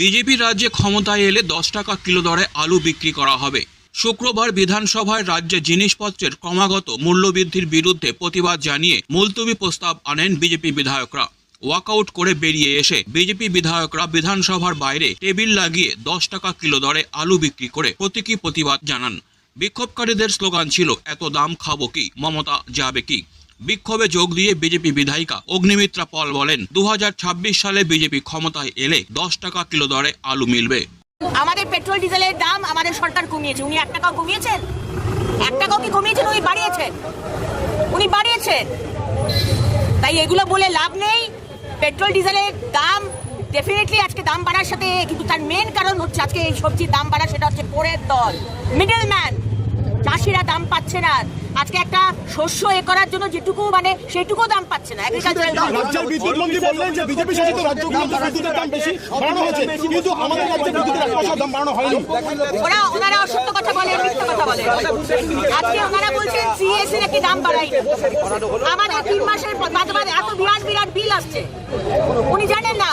BJP রাজ্যে ক্ষমতায় এলে দশ টাকা কিলো দরে আলু বিক্রি করা হবে। শুক্রবার বিধানসভায় রাজ্যে জিনিসপত্রের ক্রমাগত মূল্যবৃদ্ধির বিরুদ্ধে প্রতিবাদ জানিয়ে মুলতবি প্রস্তাব আনেন বিজেপি বিধায়করা। ওয়াকআউট করে বেরিয়ে এসে বিজেপি বিধায়করা বিধানসভার বাইরে টেবিল লাগিয়ে দশ টাকা কিলো দরে আলু বিক্রি করে প্রতীকী প্রতিবাদ জানান। বিক্ষোভকারীদের স্লোগান ছিল, এত দাম খাব কি? মমতা যাবে কি? বিক্ষোভে যোগ দিয়ে বিজেপি বিধায়িকা অগ্নিমিত্রা পল বলেন, দুহাজার ছাব্বিশ সালে বিজেপি ক্ষমতায় এলে দশ টাকা কিলো দরে আলু মিলবে। আমাদের পেট্রোল, ডিজেলের দাম আমাদের সরকার কমিয়েছে। উনি এক টাকাও কমিয়েছেন? এক টাকাও কি কমিয়েছেন? উনি বাড়িয়েছেন। উনি বাড়িয়েছেন। তাই এগুলো বলে লাভ নেই। পেট্রোল, ডিজেলের দাম ডেফিনেটলি আজকে দাম বাড়ার সাথে, কিন্তু তার মেন কারণ হচ্ছে আজকে এই সবজির দাম বাড়া সেটা হচ্ছে পরের দল। মিডল ম্যান চাষিরা দাম পাচ্ছে না। আজকে একটা শস্য এ করার জন্য যেটুকু মানে সেটুকু দাম পাচ্ছে না। রাজ্যের বিদ্যুৎ মন্ত্রী বললেন যে বিজেপি শাসিত রাজ্যগুলোতে বিদ্যুতের দাম বেশি বাড়ানো হয়েছে। কিন্তু আমাদের রাজ্যে বিদ্যুতের এক দাম বাড়ানো হয়নি। ওরা ওনারা অসত্য কথা বলে মিথ্যা কথা বলে। আজকে ওনারা বলছেন নাকি দাম বাড়াই আমাদের তিন মাসের বাদে এত বিরাট বিরাট বিল আসছে। উনি জানেন না।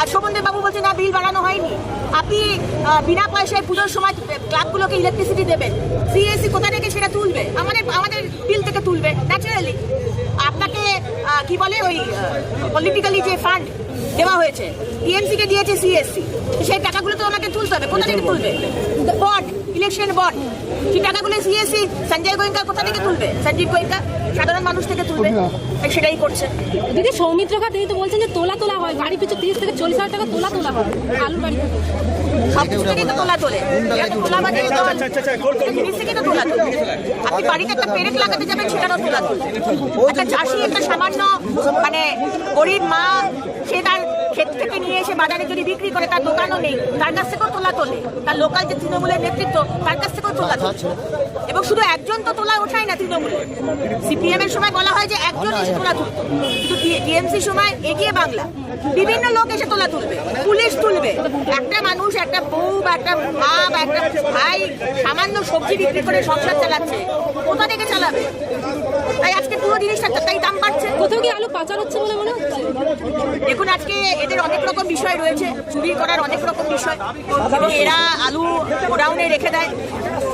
আর শোভনদেব বাবু বলছে না বিল বাড়ানো হয়নি। আপনি বিনা পয়সায় পুজোর সময় ক্লাবগুলোকে ইলেকট্রিসিটি দেবেন। সিএসসি কোথা থেকে সেটা তুলবে? আমাদের বিল থেকে তুলবে ন্যাচারালি আপনাকে আহ, কি বলে ওই পলিটিক্যালি যে ফান্ড দেওয়া হয়েছে টিএমসি কে দিয়েছে সিএসসি সেই টাকাগুলো তো ওনাকে তুলতে হবে। কোথা থেকে তুলবে? বন্ড ইলেকশন বন্ড সেই টাকাগুলো সিএসসি সঞ্জয় গোয়েঙ্কা কোথা থেকে তুলবে? সঞ্জীব গোয়েঙ্কা সাধারণ মানুষ থেকে তুলবে। সেটাই করছে। দিদি সৌমিত্র ঘাট তিনি তো বলছেন যে তোলা তোলা হয়। গাড়ি পিছু তিরিশ থেকে চল্লিশ হাজার টাকা তোলা তোলা হয়। আলু গাড়ি থেকে। সব কিছু তো তোলা তোলে। তোলা জিনিস থেকে তো তোলা তোলে। আপনি বাড়িতে একটা পেরেক লাগাতে যাবেন সেটারও তোলা তোলে। একটা চাষি একটা সামান্য মানে গরিব মা, সে তার ক্ষেত থেকে নিয়ে এসে বাজারে যদি বিক্রি করে, তার দোকানও নেই, তার কাছ থেকেও তোলা তোলে তার লোকাল যে তৃণমূলের নেতৃত্ব, তার কাছ থেকেও তোলা তোলে এবং শুধু একজন তো তোলা ওঠায় না তৃণমূলে। সিপিএম এর সময় বলা হয় যে একজন এসে তোলা তুলতো কিন্তু টিএমসি সময় এগিয়ে বাংলা। বিভিন্ন লোক এসে তোলা তুলবে, পুলিশ তুলবে। একটা মানুষ, একটা বউ বা একটা মা বা একটা ভাই সামান্য সবজি বিক্রি করে সংসার চালাচ্ছে, কোথা থেকে চালাবে? তাই আজকে পুরো জিনিসটা তাই দাম বাড়ছে। কোথাও কি আলু পাচার হচ্ছে বলে মনে হচ্ছে? দেখুন আজকে এদের অনেক রকম বিষয় রয়েছে চুরি করার অনেক রকম বিষয়। এরা আলু গোডাউনে রেখে দেয়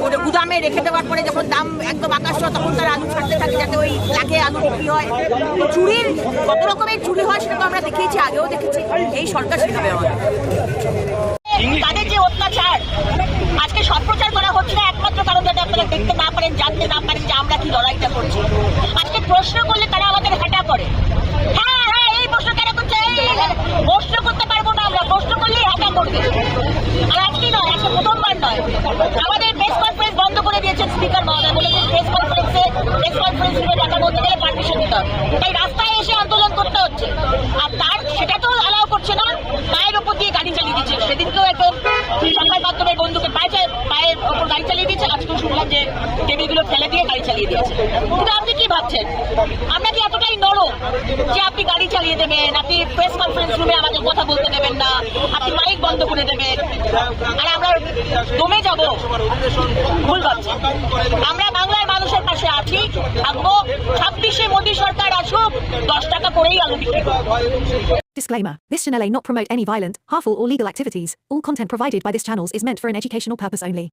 ওটা গুদামে রেখে দেওয়ার পরে যখন দাম একদম আকাশ ছোঁয়া, তখন তারা আলু ছাড়তে থাকে যাতে ওই লাখে আলু বিক্রি হয়। চুরির কত রকমের চুরি হয় সেটা তো আমরা দেখিয়েছি আগেও দেখেছি। এই সরকার সেভাবে আমাদের তাদের যে অত্যাচার আজকে সম্প্রচার করা হচ্ছে না একমাত্র কারণ যাতে আপনারা দেখতে না পারেন জানতে না পারেন। আমরা কি লড়াইটা করছি? আজকে প্রশ্ন করলে তারা আমাদের হাঁটা করে হ্যাঁ হ্যাঁ এই প্রশ্ন কেন করছে এই, এই, এই। প্রশ্ন করতে পারব না আমরা প্রশ্ন করলেই হাঁটা করবে আর আজকে নয় আজকে প্রথমবার নয় আমাদের প্রেস কনফারেন্স বন্ধ করে দিয়েছেন স্পিকার মহোদয় বলেছেন প্রেস কনফারেন্সে প্রেস কনফারেন্স রুমে কথা বলতে গেলে পারমিশন দিতে হবে তাই রাস্তায় এসে আন্দোলন করতে হচ্ছে আর তার সেটা তো অ্যালাউ করছে না পায়ের ওপর দিয়ে গাড়ি চালিয়ে দিচ্ছে সেদিনকেও একদম সংবাদ মাধ্যমের বন্ধুকে পায়ে চা- পায়ের ওপর গাড়ি চালিয়ে দিয়েছে শুনলাম যে টেবিলগুলো ফেলে দিয়ে গাড়ি চালিয়ে দিয়েছে। কিন্তু আপনি কি ভাবছেন? আমরা কি এতটাই নরম যে আপনি গাড়ি চালিয়ে দেবেন আপনি প্রেস কনফারেন্স রুমে আমাদের কথা বলতে দেবেন না আপনি মাইক বন্ধ করে দেবেন আর আমরা দমে যাব? ভুল ভাবছেন। আমরা বাংলার মানুষের পাশে আছি থাকব ছাব্বিশে মোদী সরকার আসুক দশ টাকা করেই আলু বিক্রি করব। Disclaimer This channel may not promote any violent, harmful, or legal activities. All content provided by this channel is meant for an educational purpose only.